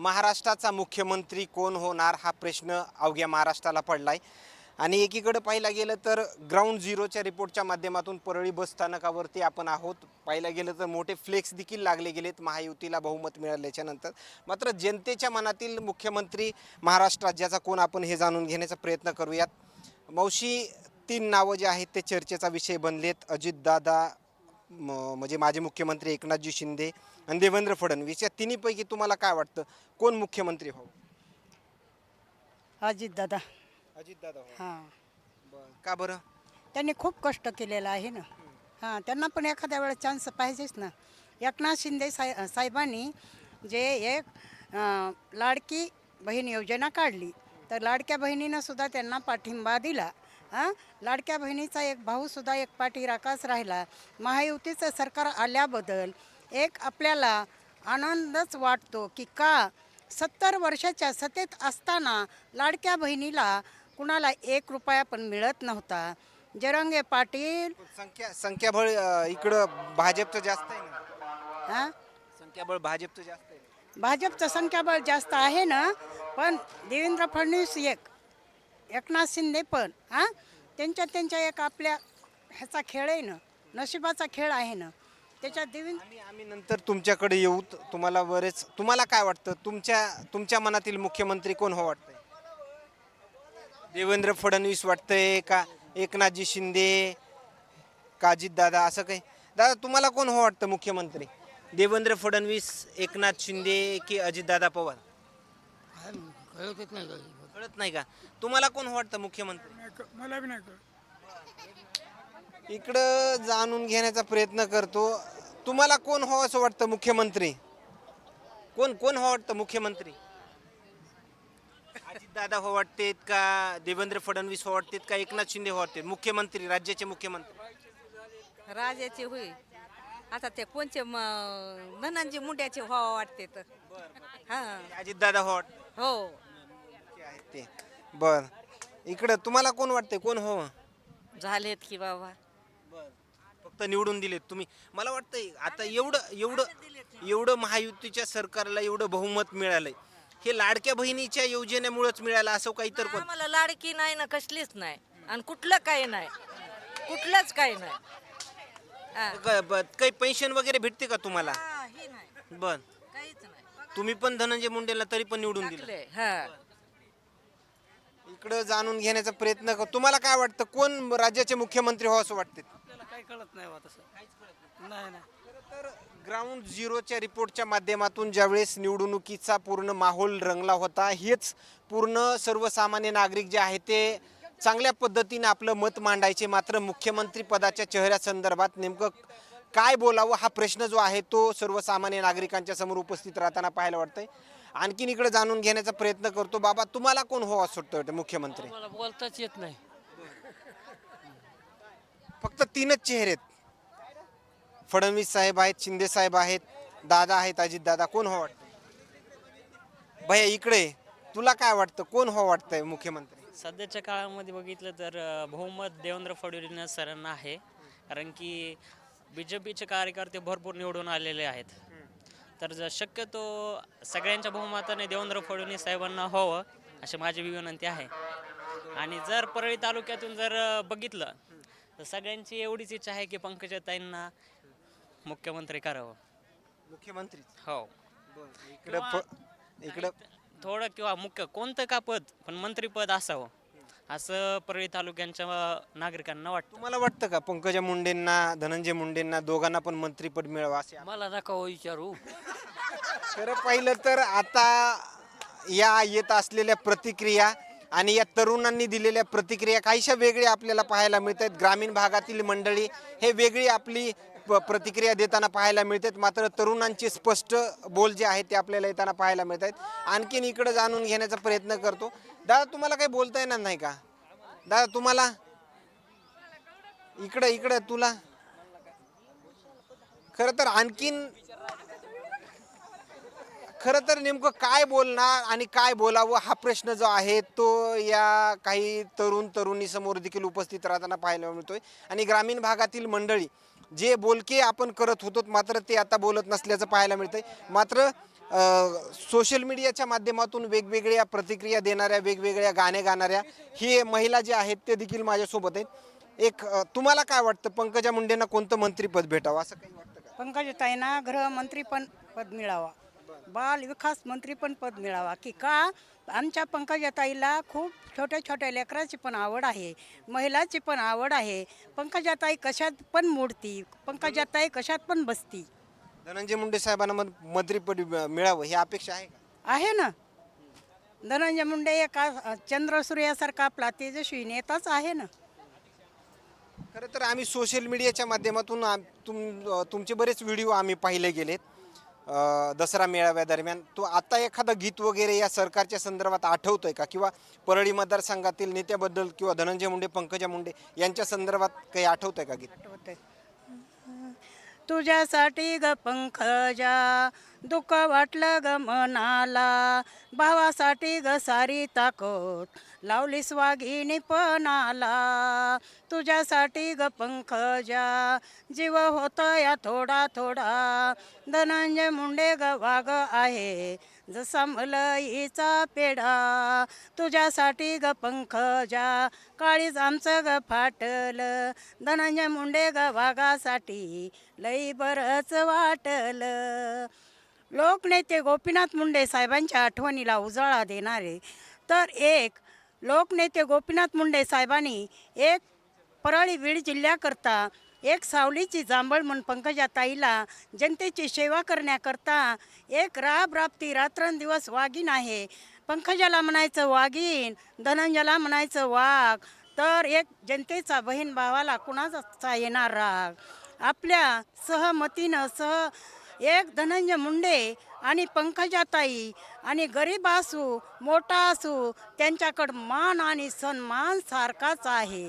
महाराष्ट्राचा मुख्यमंत्री कोण होणार हा प्रश्न अवघ्या महाराष्ट्राला पडला आहे आणि एकीकडे पाहिला गेलं तर ग्राउंड झिरोच्या रिपोर्टच्या माध्यमातून परळी बस स्थानकावरती आपण आहोत. पाहिलं गेलं तर मोठे फ्लेक्स देखील लागले गेलेत. महायुतीला बहुमत मिळाल्याच्या नंतर. मात्र जनतेच्या मनातील मुख्यमंत्री महाराष्ट्र राज्याचा कोण आपण हे जाणून घेण्याचा प्रयत्न करूयात. मावशी तीन नावं जे आहेत ते चर्चेचा विषय बनलेत. अजितदादा म्हणजे माजी मुख्यमंत्री एकनाथजी शिंदे आणि देवेंद्र फडणवीस या तिन्हीपैकी तुम्हाला काय वाटतं? कोण मुख्यमंत्री हो अजित दादा. अजितदादा हां. का बरं? त्यांनी खूप कष्ट केलेलं आहे ना. हां त्यांना पण एखाद्या वेळेस चान्स पाहिजेच ना. एकनाथ शिंदे साहे साहेबांनी जे एक अं, लाडकी बहीण योजना काढली. तर लाडक्या बहिणीनं सुद्धा त्यांना पाठिंबा दिला. हां? लाडक्या बहिणीचा एक भाऊसुद्धा एक पाठीराखाच राहिला. महायुतीचं सरकार आल्याबद्दल एक आपल्याला आनंदच वाटतो की का सत्तर वर्षाच्या सतेत असताना लाडक्या बहिणीला कुणाला एक रुपया पण मिळत नव्हता. जरंगे पाटील संख्या संख्याबळ अं, इकडं भाजपचं जास्त आहे ना? हां? संख्याबळ भाजपचं जास्त आहे. भाजपचं संख्याबळ जास्त आहे ना? पण देवेंद्र फडणवीस एक एकनाथ शिंदे पण हां? त्यांच्या त्यांच्या एक आपल्या ह्याचा खेळ आहे ना नशिबाचा खेळ आहे ना. त्याच्यात देवेंद्र आम्ही आम्ही नंतर तुमच्याकडे येऊ. तुम्हाला बरेच तुम्हाला काय वाटतं? तुमच्या तुमच्या मनातील मुख्यमंत्री कोण हो वाटतंय? देवेंद्र फडणवीस वाटतंय का? एकनाथजी शिंदे का दादा असं काही? दादा तुम्हाला कोण हो वाटतं मुख्यमंत्री? देवेंद्र फडणवीस एकनाथ शिंदे की अजितदादा पवार? कळतच नाही काही कळत नाही का? तुम्हाला कोण हो वाटतं मुख्यमंत्री? मला बी नाही इकडं जाणून घेण्याचा प्रयत्न करतो. तुम्हाला कोण हो असं वाटतं मुख्यमंत्री? कोण कोण हो वाटतं मुख्यमंत्री? दादा हो वाटतेत का? देवेंद्र फडणवीस हो वाटतेत का? एकनाथ शिंदे हो वाटते मुख्यमंत्री राज्याचे मुख्यमंत्री. राजाचे होय. आता ते कोणचे धनंजय मुंड्याचे व्हावं वाटते तर हा. अजितदादा हो वाटते हो. ते. बर. इकडं तुम्हाला कोण वाटते कोण हो झालेत की बाबा. फक्त निवडून दिलेत तुम्ही. मला वाटतंय आता एवढं एवढं एवढं महायुतीच्या सरकारला एवढं बहुमत मिळालंय. हे लाडक्या बहिणीच्या योजनेमुळेच मिळालं असं काही तर कोण? आम्हाला लाडकी नाही ना कसलीच नाही. आणि कुठलं काही नाही. कुठलंच काही नाही. हा. क- ब- काही पेन्शन वगैरे भेटते का तुम्हाला? हा, हे नाही. बर. काहीच नाही. तुम्ही पण धनंजय मुंडेला तरी पण निवडून दिलं. टाकलंय, हा. इकडं जाणून घेण्याचा प्रयत्न कर तुम्हाला काय वाटतं? कोण राज्याचे मुख्यमंत्री हो असं वाटते आपल्याला काही कळत नाही बा तसं नाही. नाही तर ग्राउंड झिरोच्या रिपोर्टच्या माध्यमातून ज्यावेळेस निवडणुकीचा पूर्ण माहोल रंगला होता हेच पूर्ण सर्वसामान्य नागरिक जे आहे ते चांगल्या पद्धतीने आपलं मत मांडायचे. मात्र मुख्यमंत्री पदाच्या चेहऱ्यासंदर्भात नेमकं काय बोलावं हा प्रश्न जो आहे तो सर्वसामान्य नागरिकांच्या समोर उपस्थित राहताना पाहायला वाटतंय. आणखीन इकडे जाणून घेण्याचा प्रयत्न करतो. बाबा तुम्हाला कोण हो असं वाटतं मुख्यमंत्री. मला बोलताच येत नाही. फक्त तीनच चेहरे आहेत. फडणवीस साहेब आहेत शिंदे साहेब आहेत दादा आहेत अजित दादा. कोण हो वाटतं? भैया इकडे तुला काय वाटतं? कोण हो वाटतंय मुख्यमंत्री? सध्याच्या काळामध्ये बघितलं तर अ, बहुमत देवेंद्र फडणवीस सरांना आहे. कारण की बी जे पीचे कार्यकर्ते भरपूर निवडून आलेले आहेत. तर जर शक्यतो सगळ्यांच्या बहुमताने देवेंद्र फडणवीस साहेबांना व्हावं अशी माझी विनंती आहे. आणि जर परळी तालुक्यातून जर अ, बघितलं तर सगळ्यांची एवढीच इच्छा आहे की पंकजाताईंना मुख्यमंत्री करावं. मुख्यमंत्री? हो. इकडे फ- इकडं थोडं किंवा मुख्य कोणतं का पद पण मंत्रीपद असावं. असं परळी तालुक्यांच्या नागरिकांना वाटतं. तुम्हाला वाटतं का पंकजा मुंडेंना धनंजय मुंडेंना दोघांना पण मंत्रीपद मिळावं असे मला नका हो विचारू. खरं पाहिलं तर आता या येत असलेल्या प्रतिक्रिया आणि या तरुणांनी दिलेल्या प्रतिक्रिया काहीशा वेगळ्या आपल्याला पाहायला मिळत आहेत ग्रामीण भागातील मंडळी हे वेगळी आपली प- प्रतिक्रिया देताना पाहायला मिळतात. मात्र तरुणांचे स्पष्ट बोल जे आहेत ते आपल्याला येताना पाहायला मिळत आहेत आणखीन इकडं जाणून घेण्याचा प्रयत्न करतो. दादा तुम्हाला काही बोलता येणार नाही का? दादा तुम्हाला? इकडं इकडं तुला? खरं तर आणखीन खरं तर नेमकं काय बोलणार आणि काय बोलावं हा प्रश्न जो आहे तो या काही तरुण तरुणी समोर देखील उपस्थित राहताना पाहायला मिळतोय. आणि ग्रामीण भागातील मंडळी जे बोलके आपण करत होतो मात्र ते आता बोलत नसल्याचं पाहायला मिळतंय. मात्र सोशल मीडियाच्या माध्यमातून वेगवेगळ्या प्रतिक्रिया देणाऱ्या वेगवेगळ्या गाणे गाणाऱ्या ही महिला जे आहेत ते देखील माझ्यासोबत आहेत. एक तुम्हाला काय वाटतं? पंकजा मुंडेंना कोणतं मंत्रीपद भेटावं? असं काही वाटतं का? पंकजताईंना गृहमंत्री पण पद मिळावा. बाल विकास मंत्री पण पद मिळावा. की का? आमच्या पंकजाताईला खूप छोट्या छोट्या लेकराची पण आवड आहे महिलाची पण आवड आहे. पंकजाताई कशात पण मोडती पंकजाताई कशात पण बसती. धनंजय मुंडे साहेबांना मं- मंत्रीपद मिळावं ही अपेक्षा आहे का? आहे ना. धनंजय मुंडे एका चंद्रसूर्यासारखा आपला तेजस्वी नेताच आहे ना. खरं तर आम्ही सोशल मीडियाच्या माध्यमातून आम- तुम तुमचे बरेच व्हिडिओ आम्ही पाहिले गेलेत. दसरा मेळाव्यादरम्यान तो आता एखादं गीत वगैरे या सरकारच्या संदर्भात आठवतोय का? किंवा परळी मतदारसंघातील नेत्याबद्दल किंवा धनंजय मुंडे पंकजा मुंडे यांच्या संदर्भात काही आठवतंय का गीत? तुझ्यासाठी ग पंकजा दुःख वाटलं ग मनाला. भावासाठी ग सारी ताकद लावली स्वागिनी पणाला. तुझ्यासाठी ग पंखजा जीव होत या थोडा थोडा. धनंजय मुंडे ग वाघ आहे जसा मलईचा पेढा. तुझ्यासाठी ग पंखजा काळीज आमचं ग फाटल. धनंजय मुंडे ग वाघासाठी लई बरंच वाटल. लोकनेते गोपीनाथ मुंडे साहेबांच्या आठवणीला उजाळा देणारे तर एक लोकनेते गोपीनाथ मुंडे साहेबांनी एक परळी बीड जिल्ह्याकरता एक सावलीची जांभळ म्हणून पंकजाताईला जनतेची सेवा करण्याकरता एक राब राबती रात्रंदिवस वाघीण आहे. पंकजाला म्हणायचं वाघीण धनंजयला म्हणायचं वाघ तर एक जनतेचा बहीण भावाला कुणाचा येणार राग? आपल्या सहमतीनं सह एक धनंजय मुंडे आणि पंकजाताई आणि गरीब असू मोठा असू त्यांच्याकडं मान आणि सन्मान सारखाच आहे.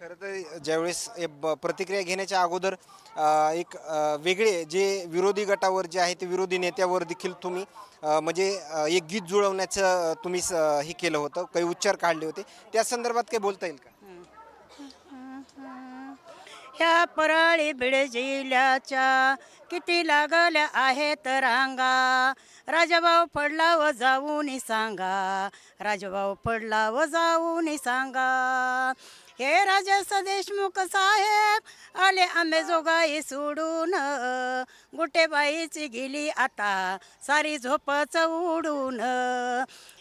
खरं तर ज्यावेळेस हे ब- प्रतिक्रिया घेण्याच्या अगोदर एक वेगळे जे विरोधी गटावर जे आहे ते विरोधी नेत्यावर देखील तुम्ही म्हणजे एक गीत जुळवण्याचं तुम्ही स- हे केलं होतं काही उच्चार काढले होते. त्या संदर्भात काही बोलता येईल का? त्या परळी बीड जिल्ह्याच्या किती लागल्या आहेत रांगा? राजाभाऊ पडला व जाऊन सांगा. राजाभाऊ पडला व जाऊन सांगा. हे राजा देशमुख साहेब आले आंबे जोगाई सोडून. गुटेबाईची गेली आता सारी झोपच उडून.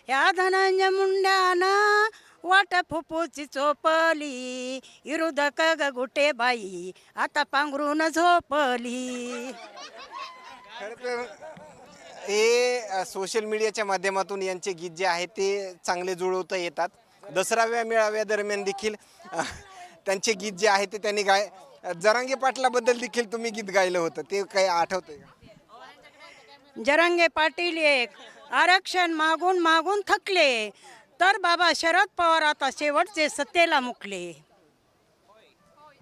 या धनंजय मुंड्यानं वाट फुफूची चोपली विरोधक ग गुटे बाई आता पांघरून झोपली. खरं तर हे सोशल मीडियाच्या माध्यमातून यांचे गीत जे आहे ते चांगले जुळवता येतात. दसराव्या मेळाव्या दरम्यान देखील अ, त्यांचे गीत जे आहे ते त्यांनी गाय जरांगे पाटलाबद्दल देखील तुम्ही गीत गायलं होतं. ते काही आठवतंय का? जरांगे पाटील एक आरक्षण मागून मागून थकले. तर बाबा शरद पवार आता शेवटचे सत्तेला मुकले.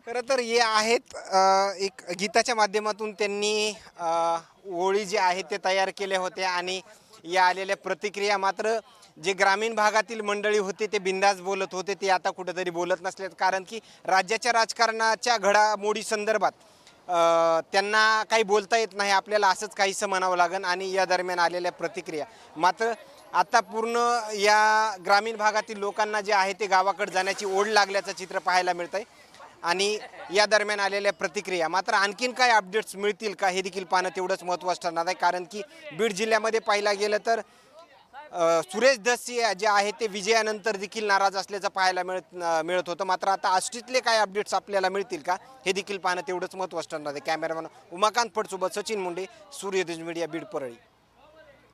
खरं तर हे आहेत अ, एक गीताच्या माध्यमातून त्यांनी अ, ओळी जे आहेत ते तयार केल्या होत्या आणि या आलेल्या प्रतिक्रिया मात्र जे ग्रामीण भागातील मंडळी होते ते बिंदास बोलत होते ते आता कुठेतरी बोलत नसलेत. कारण की राज्याच्या राजकारणाच्या घडामोडी संदर्भात अ, त्यांना काही बोलता येत नाही आपल्याला असंच काहीसं म्हणावं लागेल आणि या दरम्यान आलेल्या प्रतिक्रिया. मात्र आता पूर्ण या ग्रामीण भागातील लोकांना जे आहे ते गावाकडे जाण्याची ओढ लागल्याचं चित्र पाहायला मिळतं आहे आणि या दरम्यान आलेल्या प्रतिक्रिया मात्र आणखीन काय अपडेट्स मिळतील का हे देखील पाहणं तेवढंच महत्त्वाचं ठरणार आहे. कारण की बीड जिल्ह्यामध्ये पाहिला गेलं तर सुरेश धस जे आहे ते विजयानंतर देखील नाराज असल्याचं पाहायला मिळत मिळत होतं. मात्र आता आष्टीतले काय अपडेट्स आपल्याला मिळतील का हे देखील पाहणं तेवढंच महत्त्वाचं ठरणार आहे. कॅमेरामॅन उमाकांत फडसोबत सचिन मुंडे सूर्यदेश मीडिया बीड परळी.